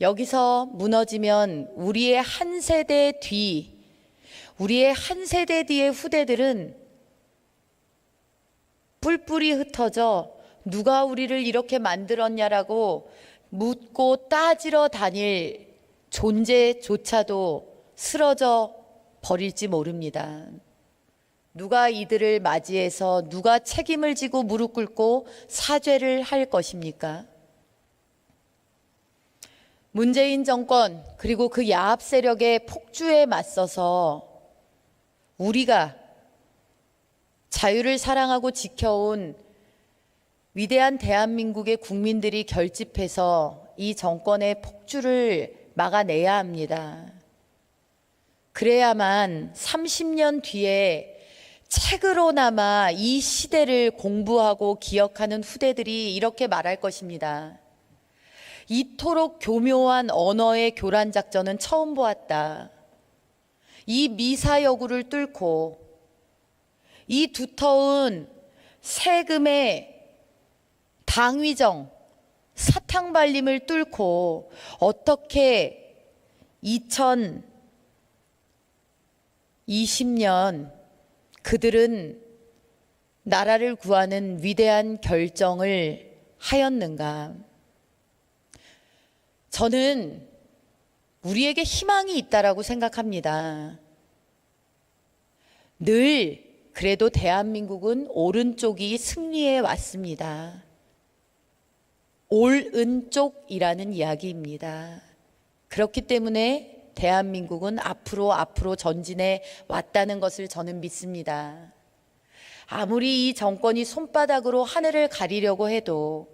여기서 무너지면 우리의 한 세대 뒤, 우리의 한 세대 뒤의 후대들은 뿔뿔이 흩어져 누가 우리를 이렇게 만들었냐라고 묻고 따지러 다닐 존재조차도 쓰러져 버릴지 모릅니다. 누가 이들을 맞이해서 누가 책임을 지고 무릎 꿇고 사죄를 할 것입니까? 문재인 정권 그리고 그 야합 세력의 폭주에 맞서서 우리가 자유를 사랑하고 지켜온 위대한 대한민국의 국민들이 결집해서 이 정권의 폭주를 막아내야 합니다. 그래야만 30년 뒤에 책으로나마 이 시대를 공부하고 기억하는 후대들이 이렇게 말할 것입니다. 이토록 교묘한 언어의 교란 작전은 처음 보았다. 이 미사여구를 뚫고 이 두터운 세금의 당위정, 사탕 발림을 뚫고 어떻게 2020년 그들은 나라를 구하는 위대한 결정을 하였는가? 저는 우리에게 희망이 있다라고 생각합니다. 늘 그래도 대한민국은 오른쪽이 승리해 왔습니다. 옳은쪽이라는 이야기입니다. 그렇기 때문에 대한민국은 앞으로 앞으로 전진해 왔다는 것을 저는 믿습니다. 아무리 이 정권이 손바닥으로 하늘을 가리려고 해도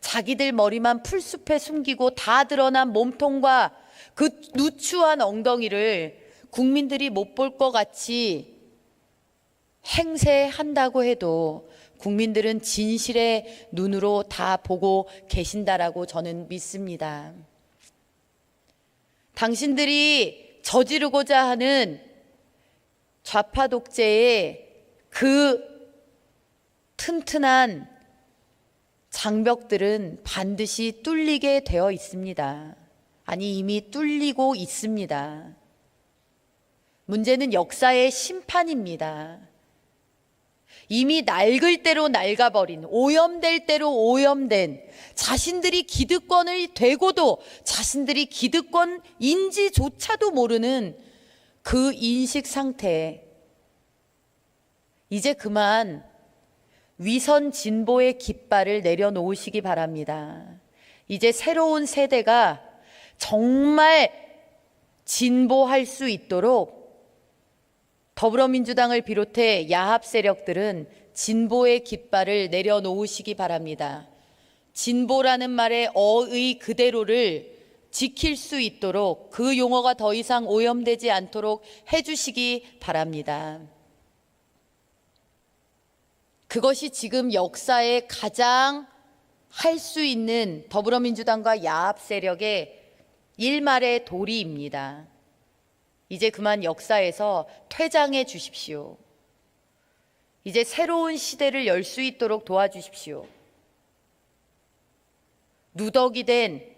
자기들 머리만 풀숲에 숨기고 다 드러난 몸통과 그 누추한 엉덩이를 국민들이 못 볼 것 같이 행세한다고 해도 국민들은 진실의 눈으로 다 보고 계신다라고 저는 믿습니다. 당신들이 저지르고자 하는 좌파 독재의 그 튼튼한 장벽들은 반드시 뚫리게 되어 있습니다. 아니, 이미 뚫리고 있습니다. 문제는 역사의 심판입니다. 이미 낡을 대로 낡아버린, 오염될 대로 오염된, 자신들이 기득권을 되고도 자신들이 기득권인지조차도 모르는 그 인식 상태. 이제 그만 위선 진보의 깃발을 내려놓으시기 바랍니다. 이제 새로운 세대가 정말 진보할 수 있도록 더불어민주당을 비롯해 야합 세력들은 진보의 깃발을 내려놓으시기 바랍니다. 진보라는 말의 어의 그대로를 지킬 수 있도록 그 용어가 더 이상 오염되지 않도록 해주시기 바랍니다. 그것이 지금 역사에 가장 할 수 있는 더불어민주당과 야합 세력의 일말의 도리입니다. 이제 그만 역사에서 퇴장해 주십시오. 이제 새로운 시대를 열 수 있도록 도와주십시오. 누덕이 된